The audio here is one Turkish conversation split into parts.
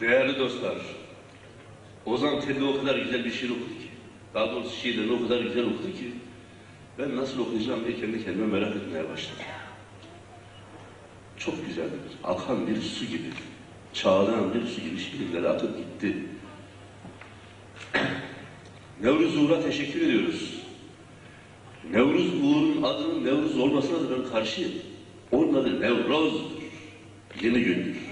Değerli dostlar, Ozan Telli o kadar güzel bir şiir okudu ki, daha doğrusu şiirlerini o kadar güzel okudu ki, ben nasıl okuyacağım diye kendi kendime merak etmeye başladım. Çok güzeldir, akan bir su gibi, çağlayan bir su gibi şiirleri atıp gitti. Nevruz Uğur'a teşekkür ediyoruz. Nevruz Uğur'un adının Nevruz olmasına da ben karşıyım. Onun adı Nevroz'dur, yeni gündür.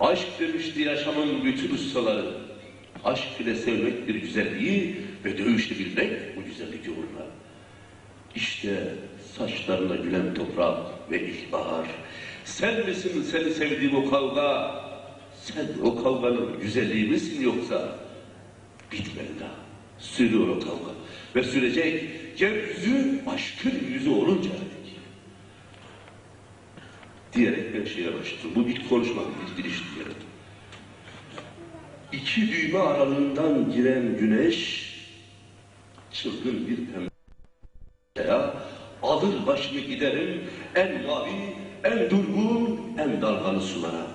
Aşk demişti yaşamın bütün ustaları. Aşk ile sevmek bir güzelliği ve dövüşle bilmek bu güzellik uğruna. İşte saçlarına gülen toprak ve ilkbahar. Sen misin seni sevdiğim o kavga? Sen o kavganın güzelliği misin yoksa? Bitmedi daha. Sürüyor o kavga. Ve sürecek yeryüzü aşkın yüzü olunca. Diyerek ben şeye başladım. Bu ilk konuşmam, ilk giriş diyelim. İki düğme aralığından giren güneş çılgın bir pembe ya alır başımı giderim en mavi, en durgun, en dalgalı sulara.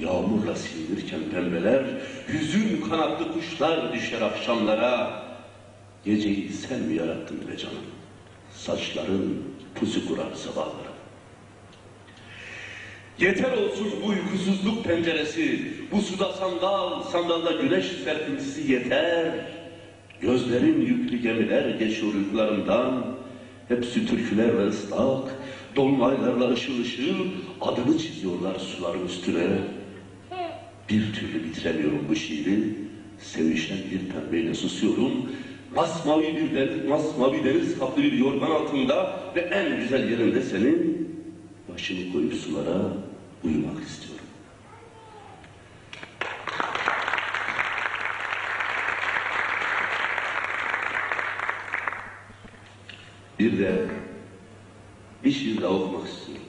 Yağmurla silinirken pembeler, hüzün kanatlı kuşlar düşer akşamlara. Geceyi sen mi yarattın be canım? Saçların pusu kurar sabahlara. Yeter olsun bu uykusuzluk penceresi, bu suda sandal, sandalda güneş serpintisi yeter. Gözlerin yüklü gemiler geçiyor uykularımdan, hepsi türküler ve ıslak, dolunaylarla ışıl ışıl adını çiziyorlar suların üstüne. Bir türlü bitiremiyorum bu şiiri, sevişen bir pembeyle susuyorum. Masmavi bir deniz, masmavi deniz kaplı bir yorgan altında ve en güzel yerinde senin başımı koyup sulara uyumak istiyorum. Bir de bir şiir daha okumak istiyorum.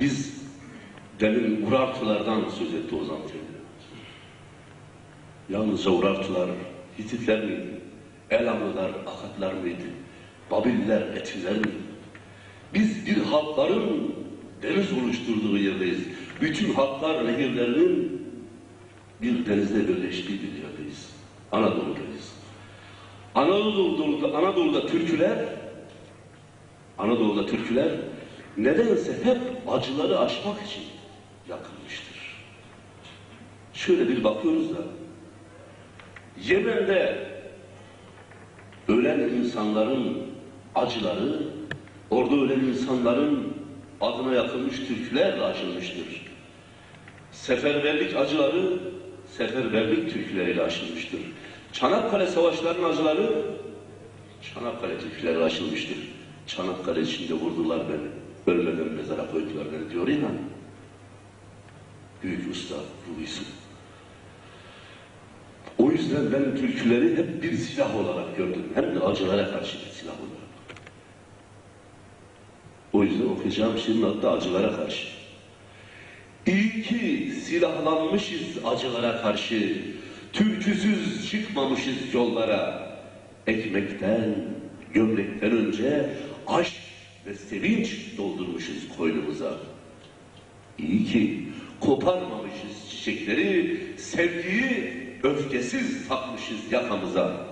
Biz demin Urartulardan söz etti Ozan Tevdi. Yalnızca Urartular Hititler miydi? Elamlılar, Akatlar mıydı? Babiller, Etinler miydi? Biz bir halkların deniz oluşturduğu yerdeyiz. Bütün halklar nehirlerinin bir denizde birleştiği bir yerdeyiz. Anadolu'dayız. Anadolu'da, Anadolu'da türküler Anadolu'da türküler nedense hep acıları aşmak için yakılmıştır. Şöyle bir bakıyoruz da Yemen'de ölen insanların acıları orada ölen insanların adına yakılmış türkülerle aşılmıştır. Seferberlik acıları seferberlik türküleriyle aşılmıştır. Çanakkale savaşlarının acıları Çanakkale türküleriyle aşılmıştır. Çanakkale içinde vurdular beni. Ölmeden mezara koydular beni diyor ya. Büyük usta Ruhisi. O yüzden ben türküleri hep bir silah olarak gördüm. Hem de acılara karşı bir silah olarak. Şiirin adı da acılara karşı. İyi ki silahlanmışız acılara karşı. Türküsüz çıkmamışız yollara. Ekmekten, gömlekten önce aşk ve sevinç doldurmuşuz koynumuza. İyi ki koparmamışız çiçekleri, sevgiyi öfkesiz takmışız yakamıza.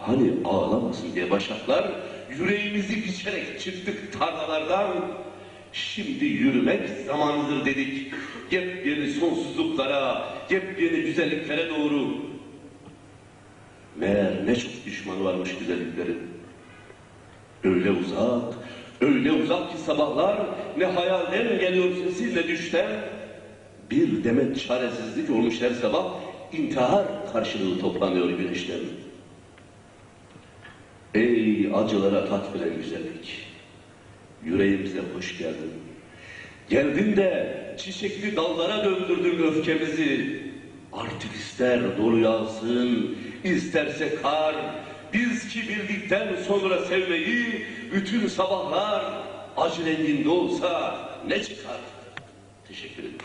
Hani ağlamasın diye başaklar, yüreğimizi biçerek çıktık tarlalardan. Şimdi yürümek zamanıdır dedik. Yepyeni sonsuzluklara, yepyeni güzelliklere doğru. Meğer ne çok düşmanı varmış güzelliklerin. Öyle uzak, öyle uzak ki sabahlar ne hayalden geliyor sesi ne düşten. Bir demet çaresizlik olmuş her sabah intihar karşılığı toplanıyor güneşten. Acılara tat veren güzellik, yüreğimize hoş geldin. Geldin de çiçekli dallara döndürdün öfkemizi. Artık ister dolu yağsın, isterse kar. Biz ki bildikten sonra sevmeyi, bütün sabahlar acı renginde olsa ne çıkar? Teşekkür ederim.